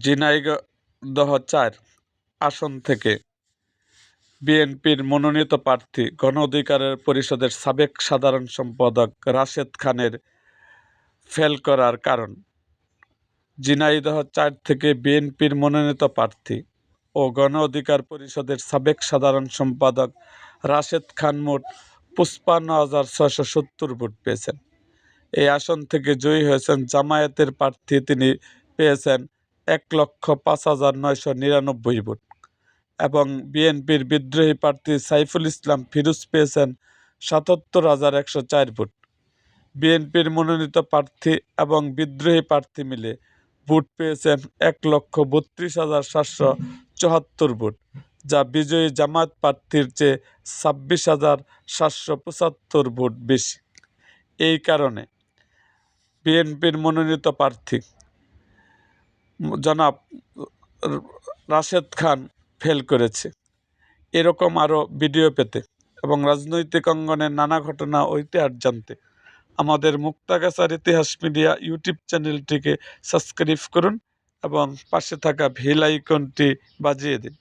ঝিনাইদহ চার আসন থেকে বিএনপির মনোনীত প্রার্থী গণ অধিকারের পরিষদের সাবেক সাধারণ সম্পাদক রাশেদ খানের ফেল করার কারণ। ঝিনাইদহ চার থেকে বিএনপির মনোনীত প্রার্থী ও গণ অধিকার পরিষদের সাবেক সাধারণ সম্পাদক রাশেদ খান মোট পঁচপান্ন হাজার ছয়শো সত্তর ভোট পেয়েছেন। এই আসন থেকে জয়ী হয়েছেন জামায়াতের প্রার্থী তিনি পেয়েছেন এক লক্ষ পাঁচ হাজার নয়শো নিরানব্বই ভোট। এবং বিএনপির বিদ্রোহী প্রার্থী সাইফুল ইসলাম ফিরোজ পেয়েছেন সাতাত্তর হাজার একশো চার ভোট। বিএনপির মনোনীত প্রার্থী এবং বিদ্রোহী প্রার্থী মিলে ভোট পেয়েছেন এক লক্ষ বত্রিশ হাজার সাতশো চুয়াত্তর ভোট, যা বিজয়ী জামাত প্রার্থীর চেয়ে ছাব্বিশ হাজার সাতশো পঁচাত্তর ভোট বেশি। এই কারণে বিএনপির মনোনীত প্রার্থী জনাব রাশেদ খান ফেল করেছে। এরকম আরও ভিডিও পেতে এবং রাজনৈতিক অঙ্গনের নানা ঘটনা ঐতিহাস জানতে আমাদের মুক্তাগাছার ইতিহাস মিডিয়া ইউটিউব চ্যানেলটিকে সাবস্ক্রাইব করুন এবং পাশে থাকা ভিল আইকনটি বাজিয়ে দিন।